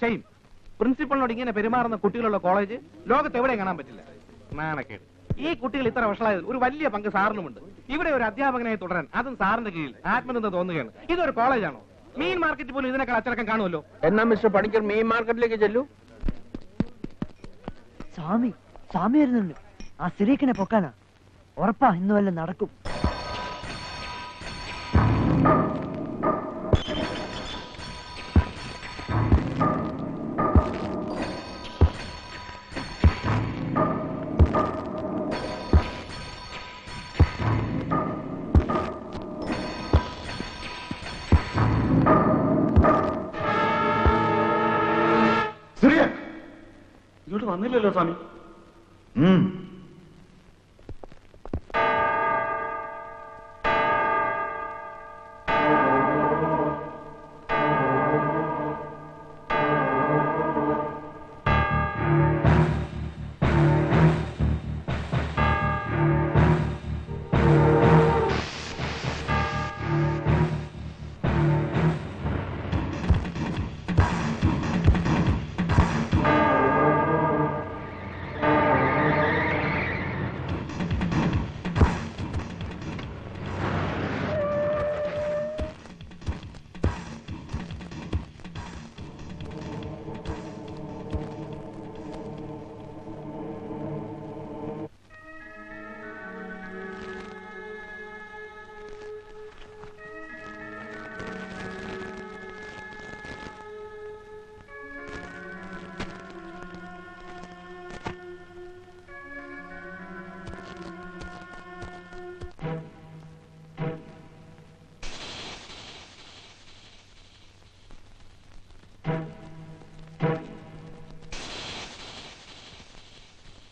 Shame പ്രിൻസിപ്പളിനോട് ഇങ്ങനെ പെരുമാറുന്ന കുട്ടികളുള്ള കോളേജ് ലോകത്ത് എവിടെയും കാണാൻ പറ്റില്ല. നാണക്കേട്. ഈ കുട്ടികൾ ഇത്ര വഷളായതിൽ ഒരു വലിയ പങ്ക് സാറിനുമുണ്ട്. ഇവിടെ ഒരു അധ്യാപകനായി തുടരാൻ അതും സാറിന്റെ കീഴിൽ. ആത്മനിന്ദ തോന്നുകയാണ്. ഇതൊരു കോളേജാണോ? മീൻ മാർക്കറ്റ് പോലും ഇതിനേക്കാൾ അച്ചടക്കം കാണുമല്ലോ? എന്നാ മിസ്റ്റർ പണിക്കർ മീൻ മാർക്കറ്റിലേക്ക് ചെല്ലൂ. സ്വാമി സ്വാമി വരുന്നുണ്ട് ആ സ്ത്രീക്കിനെ പൊക്കാനാ. ഉറപ്പാ ഇന്ന് വല്ല നടക്കും. de leur famille.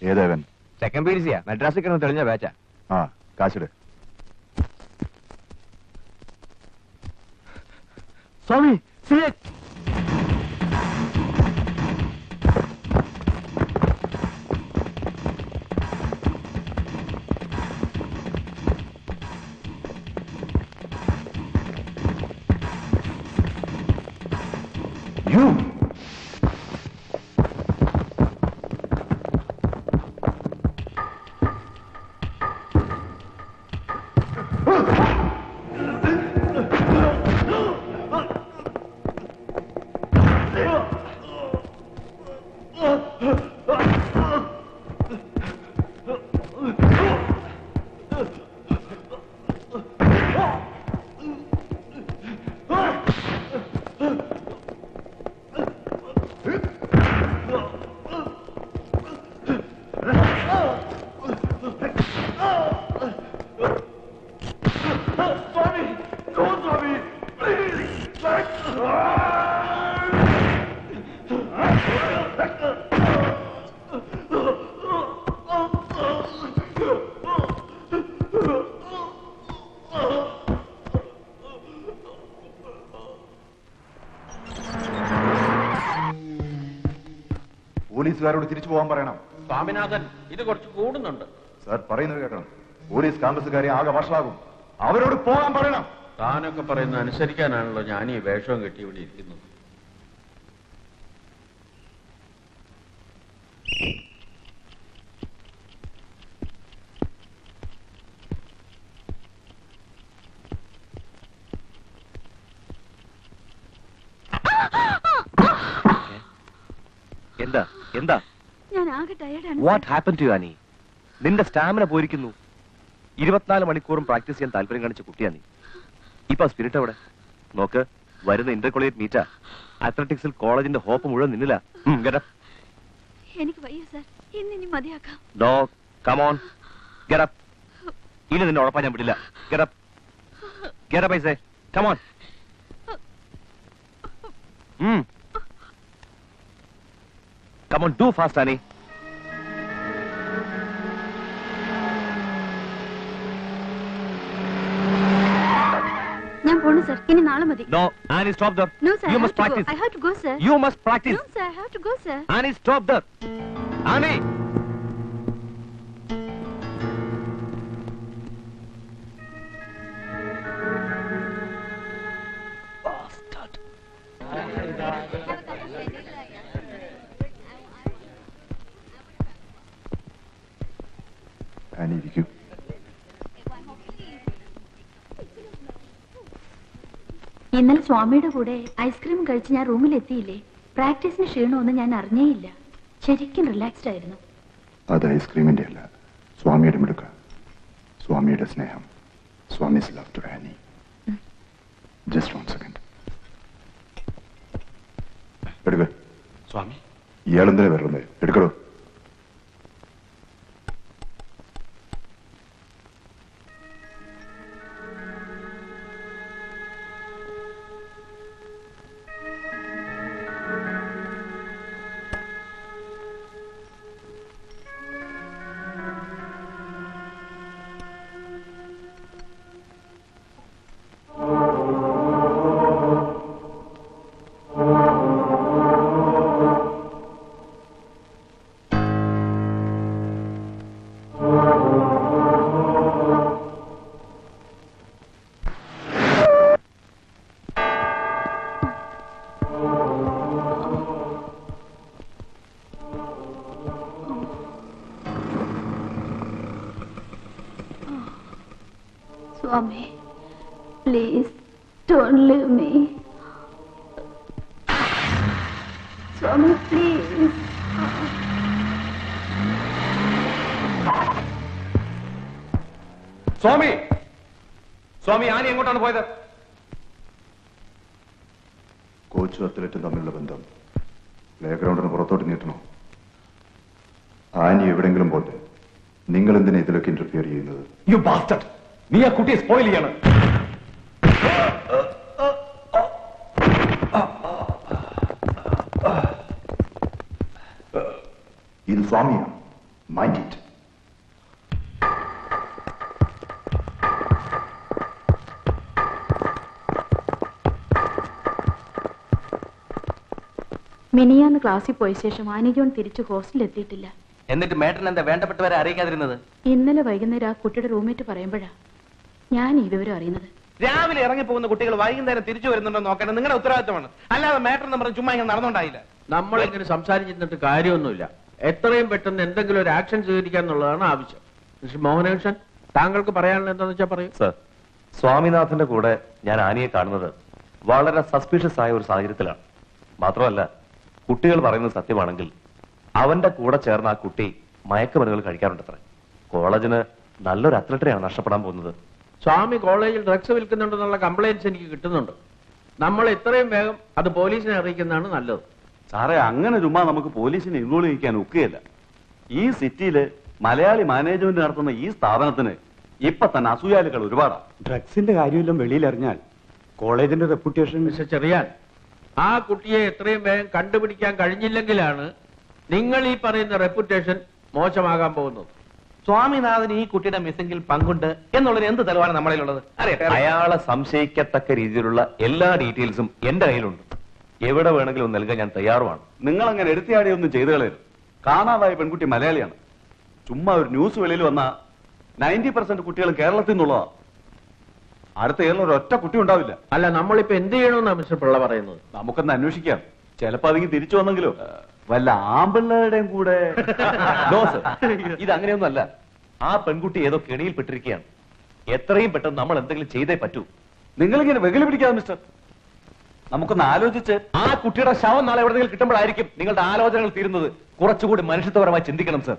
ഏതേവൻ? സെക്കൻഡ് പീരീസിയാ മദ്രാസിൽ കിടന്ന് തെളിഞ്ഞ ബാച്ചാ ആ. കാശിട്. സ്വാമി പോലീസുകാരോട് തിരിച്ചു പോകാൻ പറയണം. സ്വാമിനാഥൻ ഇത് കുറച്ച് കൂടുന്നുണ്ട്. സർ പറയുന്നത് കേൾക്കണം. പോലീസ് കാമ്പസുകാരെ ആകെ വഷളാകും. അവരോട് പോകാൻ പറയണം. താനൊക്കെ പറയുന്നത് അനുസരിക്കാനാണല്ലോ ഞാൻ ഈ വേഷവും കെട്ടി ഇവിടെ ഇരിക്കുന്നത്. എന്താ? എന്താ? ഞാൻ ആകെ ടയർഡാണ് വാട്ട് ഹാപ്പൻ ടു ആനി നിന്റെ സ്റ്റാമിന പോയിരിക്കുന്നു. ഇരുപത്തിനാല് മണിക്കൂറും പ്രാക്ടീസ് ചെയ്യാൻ താല്പര്യം കാണിച്ച കുട്ടിയാ നീ. ഇപ്പൊ സ്പിരിറ്റ് അവിടെ നോക്ക് വരുന്ന ഇന്റർ കോളേജ് മീറ്റാ അത്ലറ്റിക്സിൽ കോളേജിന്റെ ഹോപ്പ് മുഴുവൻ നിന്നില്ല. എനിക്ക് വയ്യ സാർ ഇന്ന് ഇനി മതിയാക്കാം. ഡോ കമോൺ ഗെറപ്പ് ഇനി നിന്നെ ഉറപ്പാൻ ഞാൻ വിടില്ല. Get up get up പൈസേ come on come on do fast Annie. പോണു സാർ ഇനി നാളെ മതി. No Annie stop there no sir you I must have practice I have to go sir you must practice no sir I have to go sir Annie stop there Annie ഇന്നലെ സ്വാമിയുടെ കൂടെ ice cream കഴിച്ച് ഞാൻ റൂമിൽ എത്തിയില്ലേ പ്രാക്ടീസിന് ക്ഷീണമൊന്നും ഞാൻ അറിഞ്ഞേയില്ല. ശരിക്കും relaxed ആയിരുന്നു. അത് ഐസ്ക്രീമിന്റെ അല്ല. സ്വാമിയുടെ മിടുക്ക. സ്വാമിയുടെ സ്നേഹം. Swami's love to Annie just one second എടുക്ക. സ്വാമി. ഇയാളെന്തിനാ വരുന്നത് എടുക്കടോ. Swami please don't leave me Swami please Swami Swami Annie എങ്ങോട്ടാണ് പോയത്? കോച്ചും അത്ലറ്റും തമ്മിലുള്ള ബന്ധം പ്ലേ ഗ്രൗണ്ടിന് പുറത്തോട്ട് നീട്ടണോ? ആനി എവിടെങ്കിലും പോട്ടെ. നിങ്ങൾ എന്തിനാ ഇതിലൊക്കെ ഇന്റർഫിയർ ചെയ്യുന്നത്? യു ബാസ്റ്റഡ് നീ ആ കുട്ടിയെ സ്പോയിൽ ചെയ്യാണ്. ഇത് സ്വാമിയാണ് മൈൻഡ് ഇറ്റ് മിനിയാന്ന് ക്ലാസ്സിൽ പോയ ശേഷം ആനിജോൺ തിരിച്ച് ഹോസ്റ്റലിൽ എത്തിയിട്ടില്ല. എന്നിട്ട് മേട്ടൻ എന്താ വേണ്ടപ്പെട്ടവരെ അറിയിക്കാതിരുന്നത്? ഇന്നലെ വൈകുന്നേരം ആ കുട്ടിയുടെ റൂമേറ്റ് പറയുമ്പോഴാ ഞാൻ ഇതുവരെ വിവരം അറിയുന്നത്. രാവിലെ ഇറങ്ങി പോകുന്ന കുട്ടികൾ വൈകുന്നേരം തിരിച്ചു വരുന്നുണ്ടോ നോക്കണം നിങ്ങളുടെ ഉത്തരവാദിത്തമാണ്. അല്ലാതെ മാറ്റർ എന്ന് പറഞ്ഞ് ചുമ്മാ ഇങ്ങനെ നടന്നുണ്ടായില്ല നമ്മൾ ഇങ്ങനെ സംസാരിച്ചിരുന്നിട്ട് കാര്യമൊന്നുമില്ല. എത്രയും പെട്ടെന്ന് എന്തെങ്കിലും ഒരു ആക്ഷൻ സ്വീകരിക്കുക എന്നുള്ളതാണ് ആവശ്യം. മിസ്റ്റർ മോഹനകൃഷ്ണൻ താങ്കൾക്ക് പറയാനുള്ള എന്താണെന്ന് വെച്ചാൽ പറയൂ. സർ സ്വാമിനാഥന്റെ കൂടെ ഞാൻ ആനിയെ കാണുന്നത് വളരെ സസ്പീഷ്യസ് ആയ ഒരു സാഹചര്യത്തിലാണ്. മാത്രമല്ല കുട്ടികൾ പറയുന്നത് സത്യമാണെങ്കിൽ അവന്റെ കൂടെ ചേർന്ന ആ കുട്ടി മയക്കുമരുന്നുകൾ കഴിക്കാറുണ്ട് അത്ര കോളേജിന് നല്ലൊരു അത്ലറ്റിനെയാണ് നഷ്ടപ്പെടാൻ പോകുന്നത്. സ്വാമി കോളേജിൽ ഡ്രഗ്സ് വിൽക്കുന്നുണ്ടെന്നുള്ള കംപ്ലൈന്റ്സ് എനിക്ക് കിട്ടുന്നുണ്ട്. നമ്മൾ എത്രയും വേഗം അത് പോലീസിനെ അറിയിക്കുന്നതാണ് നല്ലത്. സാറേ അങ്ങനെ ചുമ്മാ നമുക്ക് പോലീസിനെ ഇൻവോൾവ് ചെയ്യിക്കാൻ ഒക്കുകയില്ല. ഈ സിറ്റിയിൽ മലയാളി മാനേജ്മെന്റ് നടത്തുന്ന ഈ സ്ഥാപനത്തിന് ഇപ്പൊ തന്നെ അസൂയാലുകൾ ഒരുപാടാണ് ഡ്രഗ്സിന്റെ കാര്യമെല്ലാം വെളിയിലറിഞ്ഞാൽ കോളേജിന്റെ റെപ്യൂട്ടേഷൻ മിസ്റ്റർ ചെറിയാൻ ആ കുട്ടിയെ എത്രയും വേഗം കണ്ടുപിടിക്കാൻ കഴിഞ്ഞില്ലെങ്കിലാണ് നിങ്ങൾ ഈ പറയുന്ന റെപ്യൂട്ടേഷൻ മോശമാകാൻ പോകുന്നത്. സ്വാമിനാഥന് ഈ കുട്ടിയുടെ മിസ്സിംഗിൽ പങ്കുണ്ട് എന്നുള്ളതിന് എന്ത് തെളിവാണ് നമ്മളിൽ ഉള്ളത് അറിയട്ടെ. അയാളെ സംശയിക്കത്തക്ക രീതിയിലുള്ള എല്ലാ ഡീറ്റെയിൽസും എന്റെ കയ്യിലുണ്ട്. എവിടെ വേണമെങ്കിലും നൽകാൻ ഞാൻ തയ്യാറുമാണ്. നിങ്ങൾ അങ്ങനെ എടുത്തിയാടിയൊന്നും ചെയ്തു കളയരുത്. കാണാതായ പെൺകുട്ടി മലയാളിയാണ്. ചുമ്മാ ഒരു ന്യൂസ് വെളിയിൽ വന്ന നയന്റി പെർസെന്റ് കുട്ടികൾ കേരളത്തിൽ നിന്നുള്ളതാ. അടുത്ത ഏറിൽ ഒരു ഒറ്റ കുട്ടി ഉണ്ടാവില്ല. അല്ല നമ്മളിപ്പോ എന്ത് ചെയ്യണമെന്നാണ് മിസ്റ്റർ പിള്ള പറയുന്നത്? നമുക്കൊന്ന് അന്വേഷിക്കാം. ചിലപ്പോ അതിങ്ങ് തിരിച്ചു വന്നെങ്കിലോ? വല്ല ആമ്പിള്ളേരുടെയും കൂടെ? ഇത് അങ്ങനെയൊന്നും അല്ല ആ പെൺകുട്ടി ഏതോ കെണിയിൽപ്പെട്ടിരിക്കുകയാണ് എത്രയും പെട്ടെന്ന് നമ്മൾ എന്തെങ്കിലും ചെയ്തേ പറ്റൂ. നിങ്ങളിങ്ങനെ വെകിലി പിടിക്കാതെ മിസ്റ്റർ നമുക്കൊന്ന് ആലോചിച്ച്. ആ കുട്ടിയുടെ ശവം നാളെ എവിടെയെങ്കിലും കിട്ടുമ്പോഴായിരിക്കും നിങ്ങളുടെ ആലോചനകൾ തീരുന്നത്. കുറച്ചുകൂടി മനുഷ്യത്വപരമായി ചിന്തിക്കണം സർ